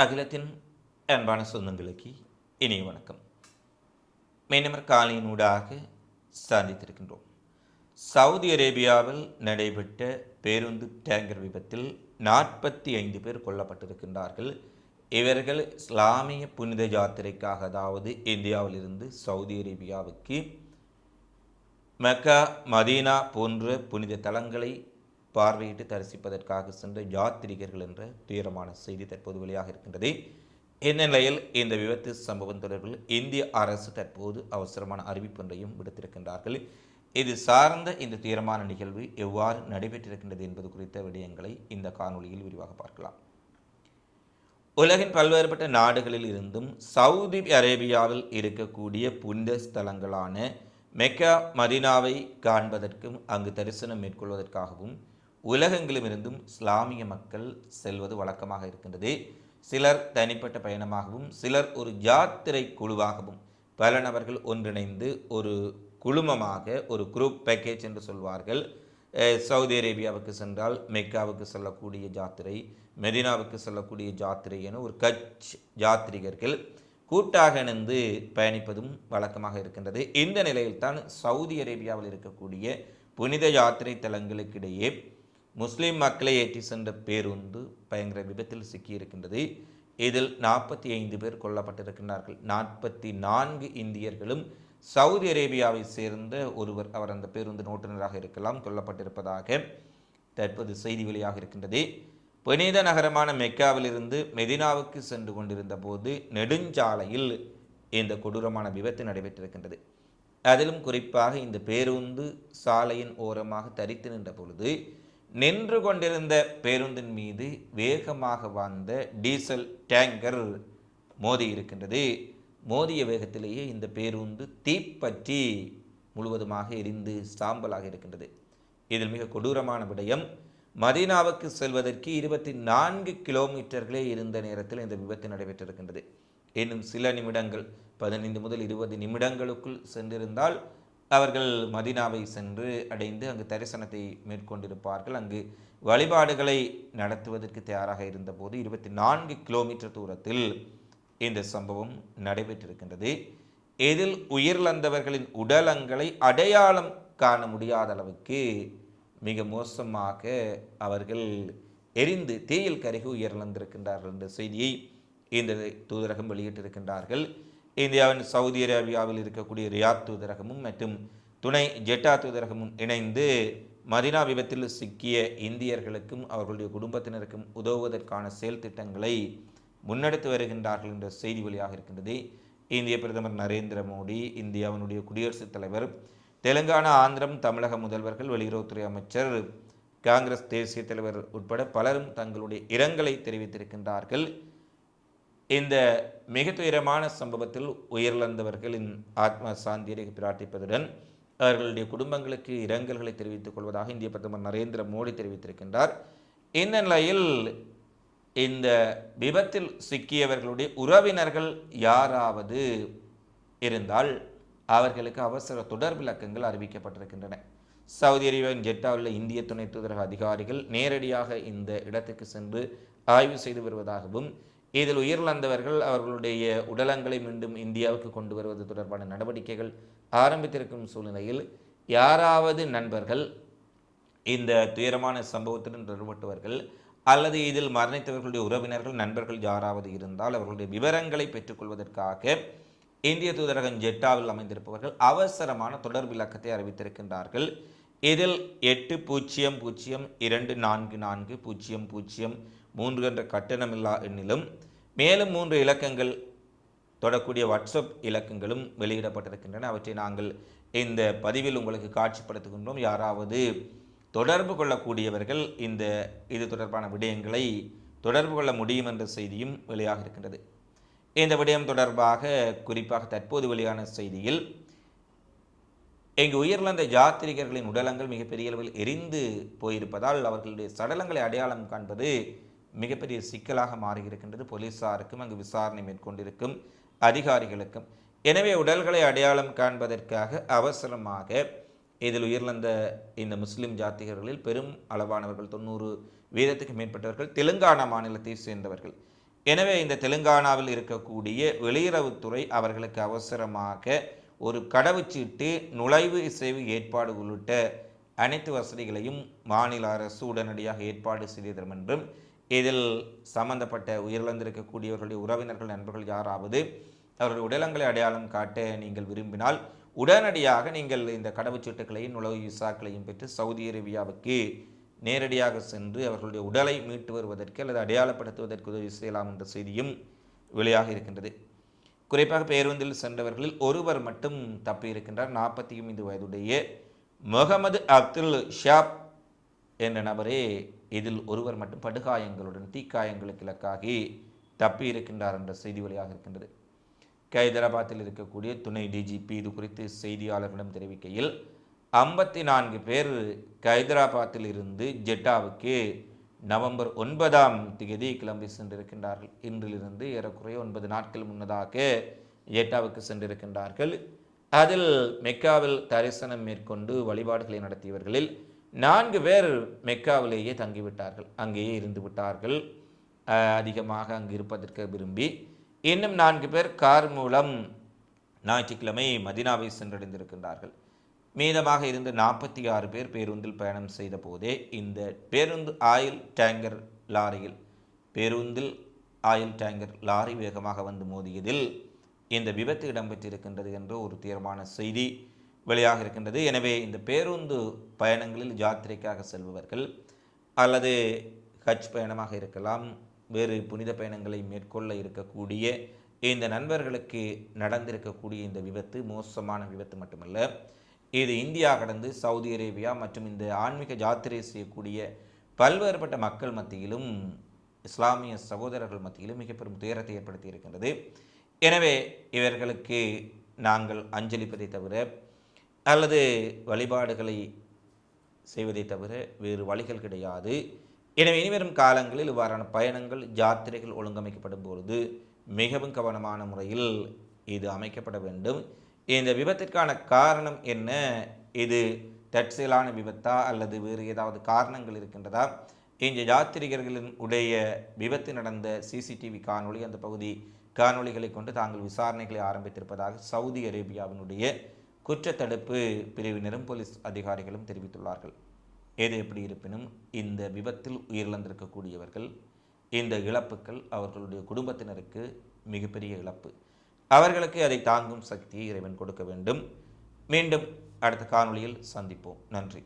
அகிலத்தின் அன்பான சொந்தங்களுக்கு இனிய வணக்கம். மீனவர் காலையினூடாக சந்தித்திருக்கின்றோம். சவுதி அரேபியாவில் நடைபெற்ற பேருந்து டேங்கர் விபத்தில் நாற்பத்தி ஐந்து பேர் கொல்லப்பட்டிருக்கின்றார்கள். இவர்கள் இஸ்லாமிய புனித யாத்திரைக்காக அதாவது இந்தியாவிலிருந்து சவுதி அரேபியாவுக்கு மெக்கா மதீனா போன்ற புனித தலங்களை பார்வையிட்டு தரிசிப்பதற்காக சென்ற யாத்திரிகர்கள் என்ற துயரமான செய்தி தற்போது வெளியாக இருக்கின்றது. இந்நிலையில் இந்த விபத்து சம்பவம் தொடர்பில் இந்திய அரசு தற்போது அவசரமான அறிவிப்பொன்றையும் விடுத்திருக்கின்றார்கள். இது சார்ந்த இந்த துயரமான நிகழ்வு எவ்வாறு நடைபெற்றிருக்கின்றது என்பது குறித்த விடயங்களை இந்த காணொளியில் விரிவாக பார்க்கலாம். உலகின் பல்வேறுபட்ட நாடுகளில் இருந்தும் சவுதி அரேபியாவில் இருக்கக்கூடிய புனித ஸ்தலங்களான மெக்கா மதீனாவை காண்பதற்கும் அங்கு தரிசனம் மேற்கொள்வதற்காகவும் உலகெங்கிலுமிருந்தும் இஸ்லாமிய மக்கள் செல்வது வழக்கமாக இருக்கின்றது. சிலர் தனிப்பட்ட பயணமாகவும் சிலர் ஒரு யாத்திரை குழுவாகவும் பல நபர்கள் ஒன்றிணைந்து ஒரு குழுமமாக ஒரு குரூப் பேக்கேஜ் என்று சொல்வார்கள். சவுதி அரேபியாவுக்கு சென்றால் மெக்காவுக்கு செல்லக்கூடிய ஜாத்திரை மெதினாவுக்கு செல்லக்கூடிய ஜாத்திரை என ஒரு கட்ச் யாத்ரிகர்கள் கூட்டாக இணைந்து பயணிப்பதும் வழக்கமாக இருக்கின்றது. இந்த நிலையில்தான் சவுதி அரேபியாவில் இருக்கக்கூடிய புனித யாத்திரை தலங்களுக்கிடையே முஸ்லீம் மக்களை ஏற்றி சென்ற பேருந்து பயங்கர விபத்தில் சிக்கியிருக்கின்றது. இதில் நாற்பத்தி ஐந்து பேர் கொல்லப்பட்டிருக்கின்றார்கள். நாற்பத்தி நான்கு இந்தியர்களும் சவுதி அரேபியாவை சேர்ந்த ஒருவர் அவர் அந்த பேருந்து ஓட்டுநராக இருக்கலாம் கொல்லப்பட்டிருப்பதாக தற்போது செய்தி வெளியாக இருக்கின்றது. புனித நகரமான மெக்காவிலிருந்து மெதினாவுக்கு சென்று கொண்டிருந்த போது நெடுஞ்சாலையில் இந்த கொடூரமான விபத்து நடைபெற்றிருக்கின்றது. அதிலும் குறிப்பாக இந்த பேருந்து சாலையின் ஓரமாக தரித்து நின்ற பொழுது நின்று கொண்டிருந்த பேருந்தின் மீது வேகமாக வாழ்ந்த டீசல் டேங்கர் மோதி இருக்கின்றது. மோதிய வேகத்திலேயே இந்த பேருந்து தீப்பற்றி முழுவதுமாக எரிந்து சாம்பலாக இருக்கின்றது. இதில் மிக கொடூரமான விடயம் மதீனாவுக்கு செல்வதற்கு இருபத்தி நான்கு கிலோமீட்டர்களே இருந்த நேரத்தில் இந்த விபத்து நடைபெற்றிருக்கின்றது. இன்னும் சில நிமிடங்கள் பதினைந்து முதல் இருபது நிமிடங்களுக்குள் சென்றிருந்தால் அவர்கள் மதீனாவை சென்று அடைந்து அங்கு தரிசனத்தை மேற்கொண்டிருப்பார்கள். அங்கு வழிபாடுகளை நடத்துவதற்கு தயாராக இருந்தபோது இருபத்தி நான்கு கிலோமீட்டர் தூரத்தில் இந்த சம்பவம் நடைபெற்றிருக்கின்றது. இதில் உயிரிழந்தவர்களின் உடலங்களை அடையாளம் காண முடியாத அளவுக்கு மிக மோசமாக அவர்கள் எரிந்து தீயில் கருகி உயிரிழந்திருக்கின்றார்கள் என்ற செய்தியை இந்த தூதரகம் வெளியிட்டிருக்கின்றார்கள். இந்தியாவின் சவுதி அரேபியாவில் இருக்கக்கூடிய ரியாத் தூதரகமும் மற்றும் துணை ஜெட்டா தூதரகமும் இணைந்து மதினா விபத்தில் சிக்கிய இந்தியர்களுக்கும் அவர்களுடைய குடும்பத்தினருக்கும் உதவுவதற்கான செயல் திட்டங்களை முன்னெடுத்து வருகின்றார்கள் என்ற செய்தி வழியாக இருக்கின்றது. இந்திய பிரதமர் நரேந்திர மோடி இந்தியாவினுடைய குடியரசுத் தலைவர் தெலுங்கானா ஆந்திரம் தமிழக முதல்வர்கள் வெளியுறவுத்துறை அமைச்சர் காங்கிரஸ் தேசிய தலைவர் உட்பட பலரும் தங்களுடைய இரங்கலை தெரிவித்திருக்கின்றார்கள். இந்த மிக துயரமான சம்பவத்தில் உயிரிழந்தவர்களின் ஆத்ம சாந்தியை பிரார்த்திப்பதுடன் அவர்களுடைய குடும்பங்களுக்கு இரங்கல்களை தெரிவித்துக் கொள்வதாக இந்திய பிரதமர் நரேந்திர மோடி தெரிவித்திருக்கின்றார். இந்த நிலையில் இந்த விபத்தில் சிக்கியவர்களுடைய உறவினர்கள் யாராவது இருந்தால் அவர்களுக்கு அவசர தொடர் விளக்கங்கள் அறிவிக்கப்பட்டிருக்கின்றன. சவுதி அரேபியாவின் ஜெட்டாவில் இந்திய துணை தூதரக அதிகாரிகள் நேரடியாக இந்த இடத்துக்கு சென்று ஆய்வு செய்து வருவதாகவும் இதில் உயிரிழந்தவர்கள் அவர்களுடைய உடலங்களை மீண்டும் இந்தியாவுக்கு கொண்டு வருவது தொடர்பான நடவடிக்கைகள் ஆரம்பித்திருக்கும் சூழ்நிலையில் யாராவது நண்பர்கள் இந்த துயரமான சம்பவத்துடன் தொடர்பட்டவர்கள் அல்லது இதில் மரணித்தவர்களுடைய உறவினர்கள் நண்பர்கள் யாராவது இருந்தால் அவர்களுடைய விவரங்களை பெற்றுக்கொள்வதற்காக இந்திய தூதரகம் ஜெட்டாவில் அமைந்திருப்பவர்கள் அவசரமான தொடர் விளக்கத்தை அறிவித்திருக்கின்றார்கள். இதில் எட்டு பூஜ்ஜியம் பூஜ்ஜியம் இரண்டு நான்கு நான்கு பூஜ்ஜியம் பூஜ்ஜியம் மூன்று என்ற கட்டணமில்லா எண்ணிலும் மேலும் மூன்று இலக்கங்கள் தொடக்கூடிய வாட்ஸ்அப் இலக்கங்களும் வெளியிடப்பட்டிருக்கின்றன. அவற்றை நாங்கள் இந்த பதிவில் உங்களுக்கு காட்சிப்படுத்துகின்றோம். யாராவது தொடர்பு கொள்ளக்கூடியவர்கள் இந்த இது தொடர்பான விடயங்களை தொடர்பு கொள்ள முடியும் என்ற செய்தியும் வெளியாக இருக்கின்றது. இந்த விடயம் தொடர்பாக குறிப்பாக தற்போது வெளியான செய்தியில் இங்கு உயிரிழந்த ஜாத்திரிகர்களின் உடலங்கள் மிகப்பெரிய அளவில் எரிந்து போயிருப்பதால் அவர்களுடைய சடலங்களை அடையாளம் காண்பது மிகப்பெரிய சிக்கலாக மாறியிருக்கின்றது. போலீசாருக்கும் அங்கு விசாரணை மேற்கொண்டிருக்கும் அதிகாரிகளுக்கும். எனவே உடல்களை அடையாளம் காண்பதற்காக அவசரமாக இதில் உயிரிழந்த இந்த முஸ்லிம் ஜாத்திகர்களில் பெரும் அளவானவர்கள் தொண்ணூறு வீதத்துக்கு மேற்பட்டவர்கள் தெலுங்கானா மாநிலத்தை சேர்ந்தவர்கள். எனவே இந்த தெலுங்கானாவில் இருக்கக்கூடிய வெளியுறவுத்துறை அவர்களுக்கு அவசரமாக ஒரு கடவுச்சீட்டு நுழைவு இசைவு ஏற்பாடு உள்ளிட்ட அனைத்து வசதிகளையும் மாநில அரசு உடனடியாக ஏற்பாடு செய்திடும் என்றும் இதில் சம்பந்தப்பட்ட உயிரிழந்திருக்கக்கூடியவர்களுடைய உறவினர்கள் நண்பர்கள் யாராவது அவருடைய உடலங்களை அடையாளம் காட்ட நீங்கள் விரும்பினால் உடனடியாக நீங்கள் இந்த கடவுச்சீட்டுகளையும் நுழைவு விசாக்களையும் பெற்று சவுதி அரேபியாவுக்கு நேரடியாக சென்று அவர்களுடைய உடலை மீட்டு வருவதற்கு அல்லது அடையாளப்படுத்துவதற்கு உதவி செய்யலாம் என்ற செய்தியும் வெளியாக இருக்கின்றது. குறிப்பாக பேருந்தில் சென்றவர்களில் ஒருவர் மட்டும் தப்பியிருக்கின்றார். நாற்பத்தி ஐந்து வயதுடைய முகமது அப்துல் ஷாப் என்ற நபரே இதில் ஒருவர் மட்டும் படுகாயங்களுடன் தீக்காயங்களுக்கு இலக்காகி தப்பியிருக்கின்றார் என்ற செய்தி வழியாக இருக்கின்றது. ஹைதராபாத்தில் இருக்கக்கூடிய துணை டிஜிபி இது குறித்து செய்தியாளர்களிடம் தெரிவிக்கையில் ஐம்பத்தி நான்கு பேர் ஹைதராபாத்தில் இருந்து ஜெட்டாவுக்கு நவம்பர் ஒன்பதாம் தேதி கிளம்பி சென்றிருக்கின்றார்கள். இன்றிலிருந்து ஏறக்குறைய ஒன்பது நாட்கள் முன்னதாக ஏட்டாவுக்கு சென்றிருக்கின்றார்கள். அதில் மெக்காவில் தரிசனம் மேற்கொண்டு வழிபாடுகளை நடத்தியவர்களில் நான்கு பேர் மெக்காவிலேயே தங்கிவிட்டார்கள். அங்கேயே இருந்து விட்டார்கள். அதிகமாக அங்கு இருப்பதற்கு விரும்பி இன்னும் நான்கு பேர் கார் மூலம் ஞாயிற்றுக்கிழமை மதினாவை சென்றடைந்திருக்கின்றார்கள். மீதமாக இருந்த நாற்பத்தி ஆறு பேர் பேருந்தில் பயணம் செய்த போதே இந்த பேருந்து ஆயில் டேங்கர் லாரியில் பேருந்தில் ஆயில் டேங்கர் லாரி வேகமாக வந்து மோதியதில் இந்த விபத்து இடம்பெற்றிருக்கின்றது என்ற ஒரு தீர்மான செய்தி வெளியாக இருக்கின்றது. எனவே இந்த பேருந்து பயணங்களில் யாத்திரைக்காக செல்பவர்கள் அல்லது ஹஜ் பயணமாக இருக்கலாம் வேறு புனித பயணங்களை மேற்கொள்ள இருக்கக்கூடிய இந்த நண்பர்களுக்கு நடந்திருக்கக்கூடிய இந்த விபத்து மோசமான விபத்து மட்டுமல்ல இது இந்தியா கடந்து சவுதி அரேபியா மற்றும் இந்த ஆன்மீக ஜாத்திரை செய்யக்கூடிய பல்வேறுபட்ட மக்கள் மத்தியிலும் இஸ்லாமிய சகோதரர்கள் மத்தியிலும் மிக பெரும் துயரத்தை ஏற்படுத்தி இருக்கின்றது. எனவே இவர்களுக்கு நாங்கள் அஞ்சலிப்பதை தவிர அல்லது வழிபாடுகளை செய்வதை தவிர வேறு வழிகள் கிடையாது. எனவே இனிவரும் காலங்களில் இவ்வாறான பயணங்கள் யாத்திரைகள் ஒழுங்கமைக்கப்படும் பொழுது மிகவும் கவனமான முறையில் இது அமைக்கப்பட வேண்டும். இந்த விபத்திற்கான காரணம் என்ன? இது தற்செயலான விபத்தா? அல்லது வேறு ஏதாவது காரணங்கள் இருக்கின்றதா? இந்த யாத்திரிகர்களின் உடைய விபத்து நடந்த சிசிடிவி காணொளி அந்த பகுதி காணொளிகளை கொண்டு தாங்கள் விசாரணைகளை ஆரம்பித்திருப்பதாக சவுதி அரேபியாவினுடைய குற்றத்தடுப்பு பிரிவினரும் போலீஸ் அதிகாரிகளும் தெரிவித்துள்ளார்கள். எது எப்படி இருப்பினும் இந்த விபத்தில் உயிரிழந்திருக்கக்கூடியவர்கள் இந்த இழப்புக்கள் அவர்களுடைய குடும்பத்தினருக்கு மிகப்பெரிய இழப்பு. அவர்களுக்கு அதை தாங்கும் சக்தியை இறைவன் கொடுக்க வேண்டும். மீண்டும் அடுத்த காணொளியில் சந்திப்போம். நன்றி.